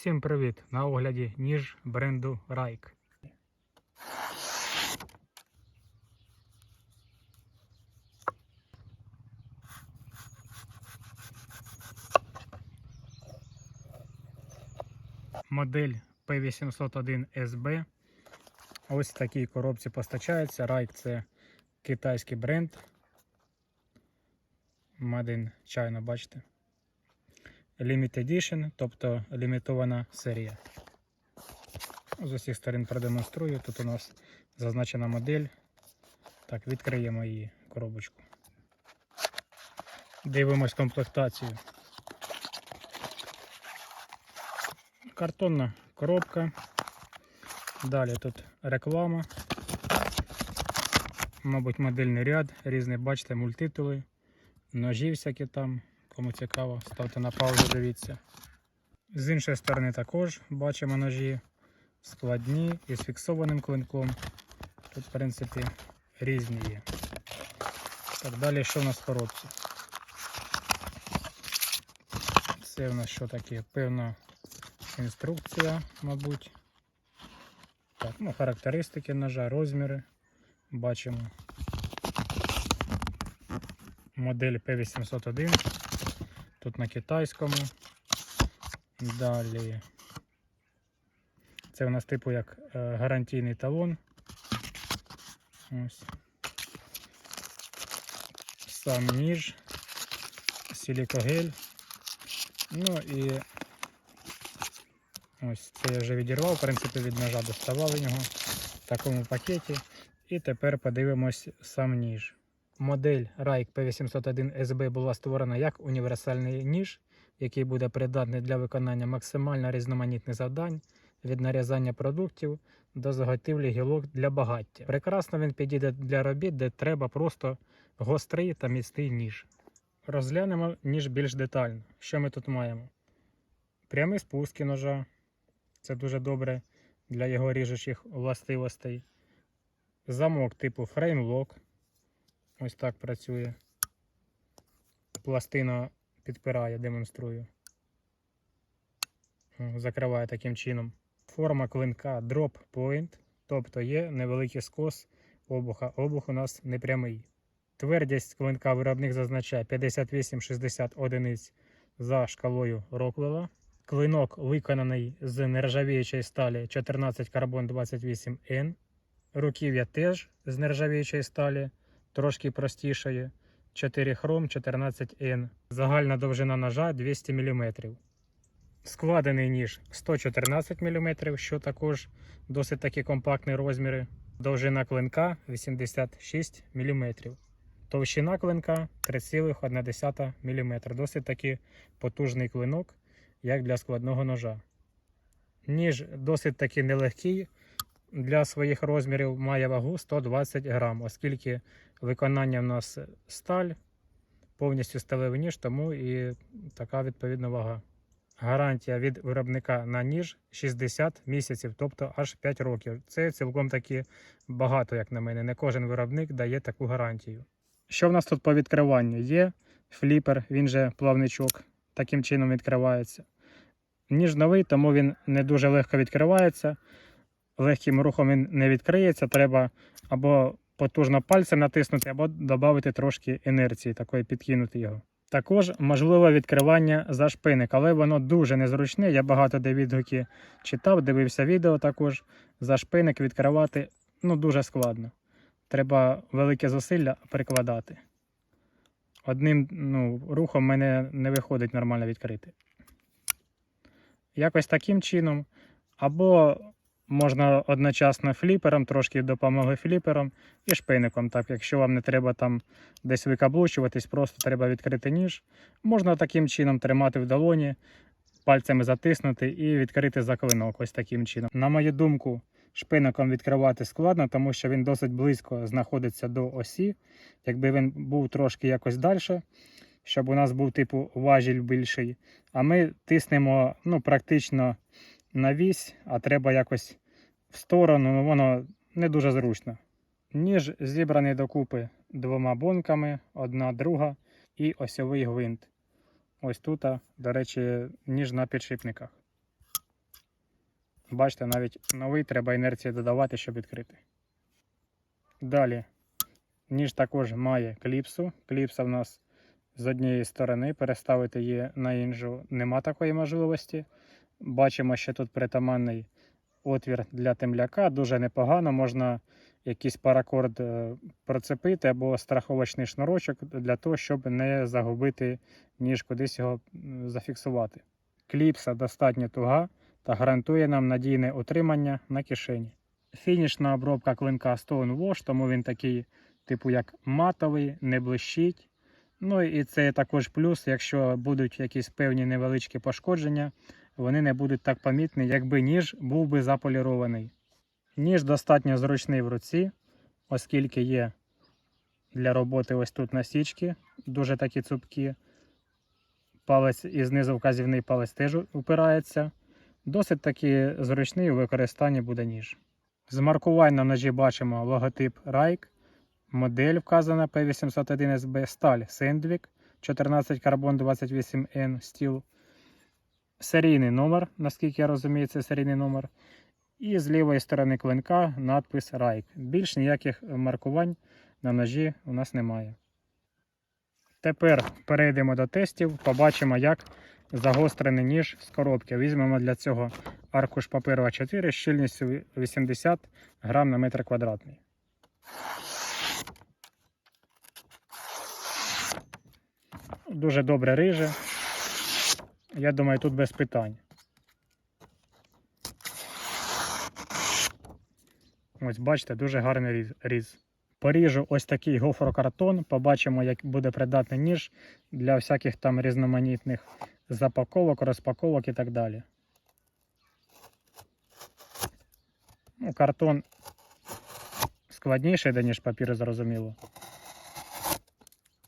Всім привіт! На огляді ніж бренду Райк. Модель P801SB. Ось такій коробці постачається. Райк це китайський бренд. Made in China, бачите? Limited Edition, тобто лімітована серія. З усіх сторін продемонструю. Тут у нас зазначена модель. Так, відкриємо її коробочку. Дивимось комплектацію. Картонна коробка. Далі тут реклама. Мабуть, модельний ряд, різний, бачите, мультитули, ножі всякі там. Кому цікаво, ставте на паузу, дивіться. З іншої сторони також бачимо ножі складні і з фіксованим клинком. Тут, в принципі, різні є. Так, далі що в нас в коробці? Це в нас що таке? Певна інструкція, мабуть. Так, ну, характеристики ножа, розміри. Бачимо. Модель P801. Тут на китайському. Далі. Це у нас типу як е, гарантійний талон. Ось. Сам ніж, силікогель. Ну і ось це я вже відірвав, в принципі, від ножа доставав його в такому пакеті. І тепер подивимось сам ніж. Модель Raik P801SB була створена як універсальний ніж, який буде придатний для виконання максимально різноманітних завдань від нарізання продуктів до заготівлі гілок для багаття. Прекрасно він підійде для робіт, де треба просто гострий та міцний ніж. Розглянемо ніж більш детально. Що ми тут маємо? Прямі спуски ножа. Це дуже добре для його ріжучих властивостей. Замок типу фреймлок. Ось так працює. Пластина підпирає, демонструю. Закриває таким чином. Форма клинка drop point, тобто є невеликий скос обуха. Обух у нас не прямий. Твердість клинка виробник зазначає 58-60 одиниць за шкалою Роквелла. Клинок виконаний з нержавіючої сталі 14 карбон 28 n Руків'я теж з нержавіючої сталі трошки простішає. 4 хром 14N. Загальна довжина ножа 200 мм. Складений ніж 114 мм, що також досить такі компактні розміри. Довжина клинка 86 мм. Товщина клинка 3,1 мм. Досить таки потужний клинок, як для складного ножа. Ніж досить таки нелегкий. Для своїх розмірів має вагу 120 грам, оскільки виконання в нас сталь, повністю сталевий ніж, тому і така відповідна вага. Гарантія від виробника на ніж 60 місяців, тобто аж 5 років. Це цілком таки багато, як на мене. Не кожен виробник дає таку гарантію. Що в нас тут по відкриванню? Є фліпер, він же плавничок, таким чином відкривається. Ніж новий, тому він не дуже легко відкривається. Легким рухом він не відкриється, треба або потужно пальцем натиснути, або додати трошки інерції, такої підкинути його. Також можливе відкривання за шпиник, але воно дуже незручне. Я багато де відгуки читав, дивився відео також. За шпиник відкривати ну, дуже складно. Треба велике зусилля прикладати. Одним ну, рухом мене не виходить нормально відкрити. Якось таким чином. Або можна одночасно фліпером, трошки допомоги фліпером і шпиником. Так, якщо вам не треба там десь викаблучуватись, просто треба відкрити ніж. Можна таким чином тримати в долоні, пальцями затиснути і відкрити за клинок. Ось таким чином. На мою думку, шпиником відкривати складно, тому що він досить близько знаходиться до осі. Якби він був трошки якось далі. Щоб у нас був типу важіль більший. А ми тиснемо ну, практично на вісь, а треба якось в сторону, ну воно не дуже зручно. Ніж зібраний докупи двома бонками, одна друга і осьовий гвинт. Ось тут, до речі, ніж на підшипниках. Бачите, навіть новий треба інерції додавати, щоб відкрити. Далі. Ніж також має кліпсу. Кліпса в нас з однієї сторони, переставити її на іншу нема такої можливості. Бачимо, що тут притаманний отвір для темляка. Дуже непогано. Можна якийсь паракорд е, процепити або страховочний шнурочок для того, щоб не загубити ніж кудись його зафіксувати. Кліпса достатньо туга та гарантує нам надійне утримання на кишені. Фінішна обробка клинка Stone Wash, тому він такий, типу як матовий, не блищить. Ну і це також плюс, якщо будуть якісь певні невеличкі пошкодження, вони не будуть так помітні, якби ніж був би заполірований. Ніж достатньо зручний в руці, оскільки є для роботи ось тут насічки, дуже такі цупкі. Палець і знизу вказівний палець теж упирається. Досить таки зручний у використанні буде ніж. З маркувань на ножі бачимо логотип Rike, модель вказана P801SB, сталь Sandvik 14 карбон 28N стіл, серійний номер, наскільки я розумію, це серійний номер. І з лівої сторони клинка надпис Rike. Більш ніяких маркувань на ножі у нас немає. Тепер перейдемо до тестів, побачимо, як загострений ніж з коробки. Візьмемо для цього аркуш паперу А4 з щільністю 80 грам на метр квадратний. Дуже добре риже. Я думаю, тут без питань. Ось бачите, дуже гарний різ-. Поріжу ось такий гофрокартон. Побачимо, як буде придатний ніж для всяких там різноманітних запаковок, розпаковок і так далі. Ну, картон складніший, ніж папір, зрозуміло.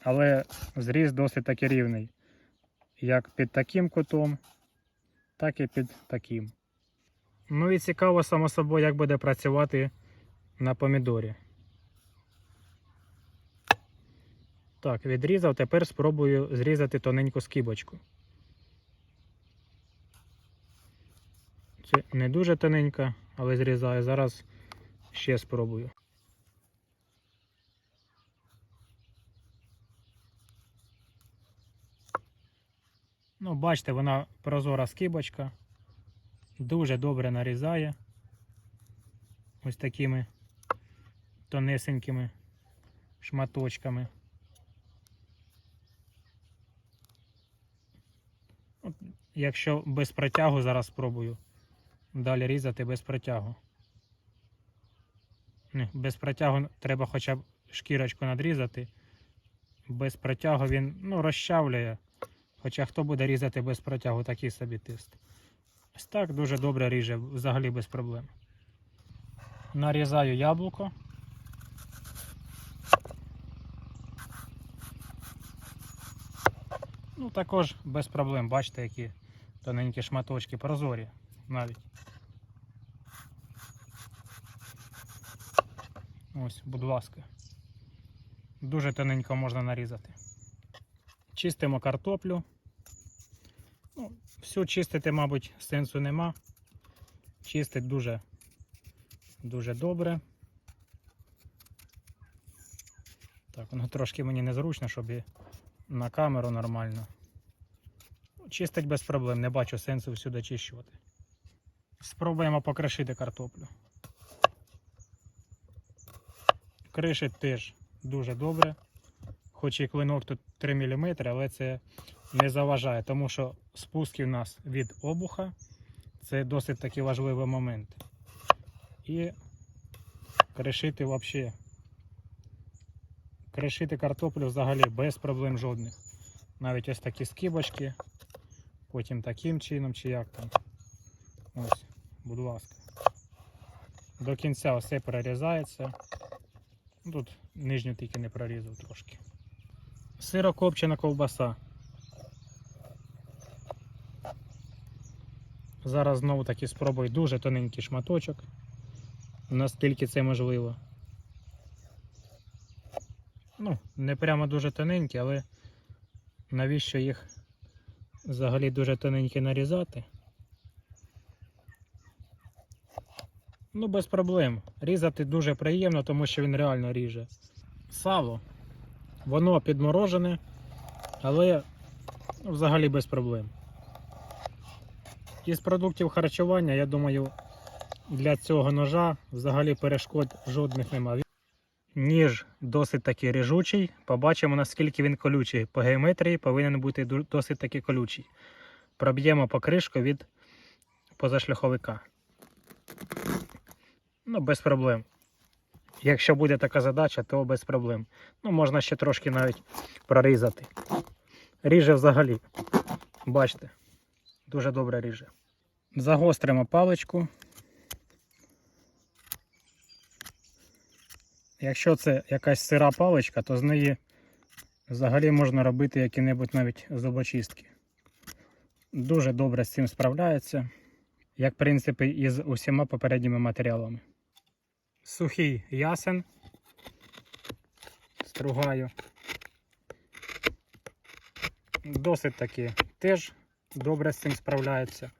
Але зріз досить таки рівний. Як під таким кутом, так і під таким. Ну і цікаво, само собою, як буде працювати на помідорі. Так, відрізав, тепер спробую зрізати тоненьку скибочку. Це не дуже тоненька, але зрізаю. Зараз ще спробую. Ну, бачите, вона прозора скибочка. Дуже добре нарізає. Ось такими тонесенькими шматочками. От, якщо без протягу зараз спробую далі різати без протягу. Ні, без протягу треба хоча б шкірочку надрізати. Без протягу він ну, розчавлює. Хоча хто буде різати без протягу, такий собі тест. Ось так дуже добре ріже, взагалі без проблем. Нарізаю яблуко. Ну, також без проблем, бачите, які тоненькі шматочки, прозорі навіть. Ось, будь ласка. Дуже тоненько можна нарізати. Чистимо картоплю. Ну, всю чистити, мабуть, сенсу нема. Чистить дуже, дуже добре. Так, воно трошки мені незручно, щоб і на камеру нормально. Чистить без проблем, не бачу сенсу всюди очищувати. Спробуємо покришити картоплю. Кришить теж дуже добре. Хоч і клинок тут 3 мм, але це не заважає, тому що спуски в нас від обуха це досить таки важливий момент. І кришити взагалі. Кришити картоплю взагалі без проблем жодних. Навіть ось такі скибочки, потім таким чином чи як там. Ось, будь ласка. До кінця все перерізається. Тут нижню тільки не прорізав трошки. Сирокопчена ковбаса. Зараз знову таки спробую дуже тоненький шматочок, наскільки це можливо. Ну, не прямо дуже тоненькі, але навіщо їх взагалі дуже тоненькі нарізати? Ну, без проблем. Різати дуже приємно, тому що він реально ріже. Сало. Воно підморожене, але взагалі без проблем. Із продуктів харчування, я думаю, для цього ножа взагалі перешкод жодних немає. Ніж досить таки ріжучий. Побачимо, наскільки він колючий. По геометрії повинен бути досить таки колючий. Проб'ємо покришку від позашляховика. Ну, без проблем. Якщо буде така задача, то без проблем. Ну, можна ще трошки навіть прорізати. Ріже взагалі. Бачите, дуже добре ріже. Загостримо паличку. Якщо це якась сира паличка, то з неї взагалі можна робити які-небудь навіть зубочистки. Дуже добре з цим справляється, як в принципі і з усіма попередніми матеріалами. Сухий ясен. Стругаю. Досить таки теж добре з цим справляється.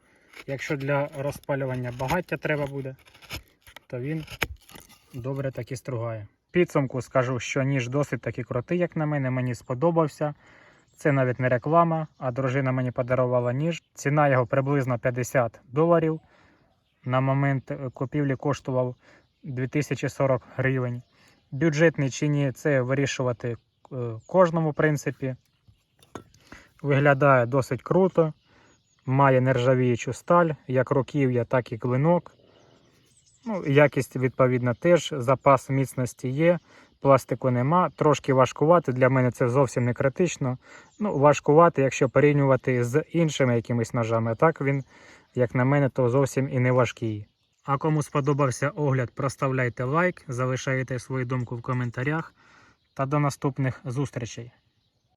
Якщо для розпалювання багаття треба буде, то він добре таки стругає. Підсумку скажу, що ніж досить таки крутий, як на мене, мені сподобався. Це навіть не реклама, а дружина мені подарувала ніж. Ціна його приблизно 50 доларів. На момент купівлі коштував 2040 гривень. Бюджетний чи ні, це вирішувати е, кожному в принципі. Виглядає досить круто. Має нержавіючу сталь, як руків'я, так і клинок. Ну, якість, відповідно, теж. Запас міцності є, пластику нема. Трошки важкувати. Для мене це зовсім не критично. Ну, важкувати, якщо порівнювати з іншими якимись ножами. Так він, як на мене, то зовсім і не важкий. А кому сподобався огляд, проставляйте лайк, залишайте свою думку в коментарях та до наступних зустрічей.